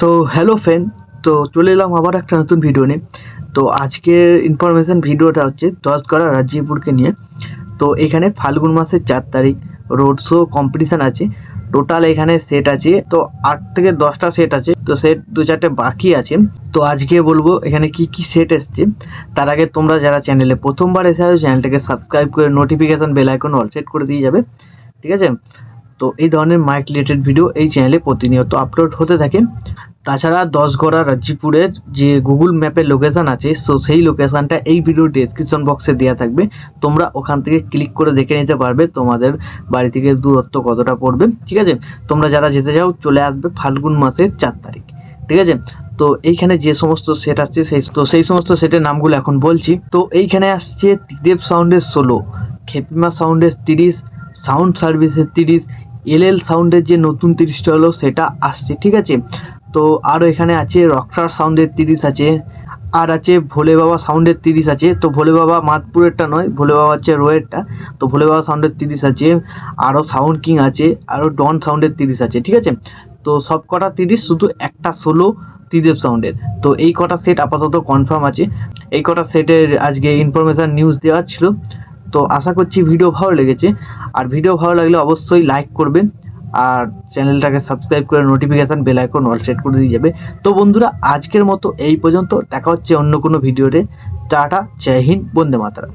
তো hello friend তো চলে এলাম আবার একটা নতুন ভিডিও নিয়ে। তো আজকের ইনফরমেশন ভিডিওটা হচ্ছে দশগড়া রাজীবপুরকে নিয়ে। তো এখানে ফাল্গুন মাসের চার তারিখ রোড শো কম্পিটিশান আছে। টোটাল এখানে সেট আছে, তো আট থেকে দশটা সেট আছে। তো সেট দু চারটে বাকি আছে। তো আজকে বলব এখানে কি কি সেট এসছে। তার আগে তোমরা যারা চ্যানেলে প্রথমবার এসে আছো চ্যানেলটাকে সাবস্ক্রাইব করে notification bell icon all set করে দিয়ে যাবে। ঠিক আছে? তো এই ধরনের মাইক রিলেটেড ভিডিও এই চ্যানেলে প্রতিনিয়ত আপলোড হতে থাকে। তাছাড়া দশগড়া রাজ্যপুরের যে গুগল ম্যাপের লোকেশান আছে সো সেই লোকেশানটা এই ভিডিও ডেসক্রিপশন বক্সে দেওয়া থাকবে। তোমরা ওখান থেকে ক্লিক করে দেখে নিতে পারবে তোমাদের বাড়ি থেকে দূরত্ব কতটা পড়বে, ঠিক আছে? তোমরা যারা যেতে চাও, চলে আসবে ফাল্গুন মাসের চার তারিখ, ঠিক আছে? তো এইখানে যে সমস্ত সেট আসছে, সেই তো সেই সমস্ত সেটের নামগুলো এখন বলছি। তো এইখানে আসছে ত্রিদেব সাউন্ডের ষোলো খেপিমা সাউন্ডের তিরিশ সাউন্ড সার্ভিসের তিরিশ এল এল সাউন্ডের যে নতুন তিরিশটা হলো, সেটা আসছে, ঠিক আছে? তো আরও এখানে আছে রকস্টার সাউন্ডের তিরিশ আছে, আর আছে ভোলে বাবা সাউন্ডের তিরিশ আছে। তো ভোলে বাবা মাতপুরেরটা নয়, ভোলে বাবা হচ্ছে রোয়েরটা। তো ভোলে বাবা সাউন্ডের তিরিশ আছে আরও সাউন্ড কিং আছে আরও ডন সাউন্ডের তিরিশ আছে, ঠিক আছে? তো সব কটা তিরিশ, শুধু একটা ষোলো ত্রিদেব সাউন্ডের। তো এই কটা সেট আপাতত কনফার্ম আছে। এই কটা সেটের আজকে ইনফরমেশান নিউজ দেওয়া ছিল। তো আশা করছি ভিডিও ভালো লেগেছে। আর ভিডিও ভালো লাগলে অবশ্যই লাইক করবেন। আর চ্যানেলটাকে সাবস্ক্রাইব করে notification bell icon all set করে দিয়ে যাবে। তো বন্ধুরা, আজকের মতো এই পর্যন্ত। দেখা হচ্ছে অন্য কোনো ভিডিওতে টাটা, জয় বন্দে মাতারা